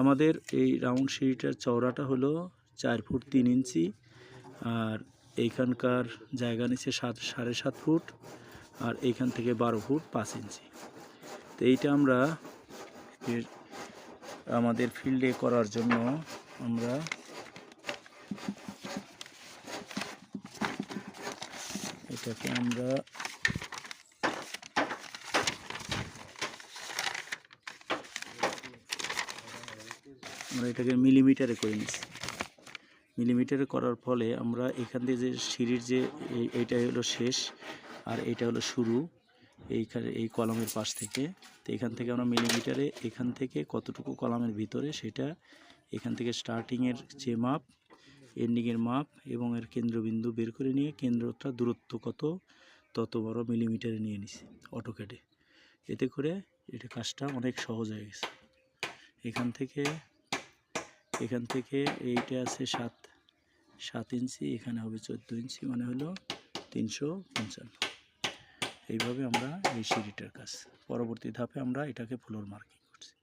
আমাদের এই রাউন্ড সিঁড়িটার চওড়াটা হলো চার ফুট তিন ইঞ্চি আর এইখানকার জায়গা নিচ্ছে সাত, সাড়ে সাত ফুট আর এইখান থেকে বারো ফুট পাঁচ ইঞ্চি। তো এইটা আমরা আমাদের ফিল্ডে করার জন্য আমরা এটাকে আমরা আমরা এটাকে মিলিমিটারে করে নিচ্ছি মিলিমিটারে করার ফলে আমরা এখান থেকে যে সিঁড়ির যে এই- এইটা হলো শেষ, আর এইটা হলো শুরু, এইখানে, এই কলমের পাশ থেকে। তো এখান থেকে আমরা মিলিমিটারে এখান থেকে কতটুকু কলমের ভিতরে সেটা এখান থেকে স্টার্টিংয়ের যে মাপ, এন্ডিংয়ের মাপ এবং এর কেন্দ্রবিন্দু বের করে নিয়ে কেন্দ্রটা দূরত্ব কত, তত বড় মিলিমিটারে নিয়ে নিছি অটোক্যাডে। এতে করে এটা কাজটা অনেক সহজ হয়ে গেছে। এখান থেকে এখান থেকে এইটা আছে সাত সাত ইঞ্চি, এখানে হবে চোদ্দ ইঞ্চি মানে হলো তিনশো পঞ্চান্ন। এইভাবে আমরা এই সিঁড়িটার কাজ। পরবর্তী ধাপে আমরা এটাকে ফ্লোর মার্কিং করছি।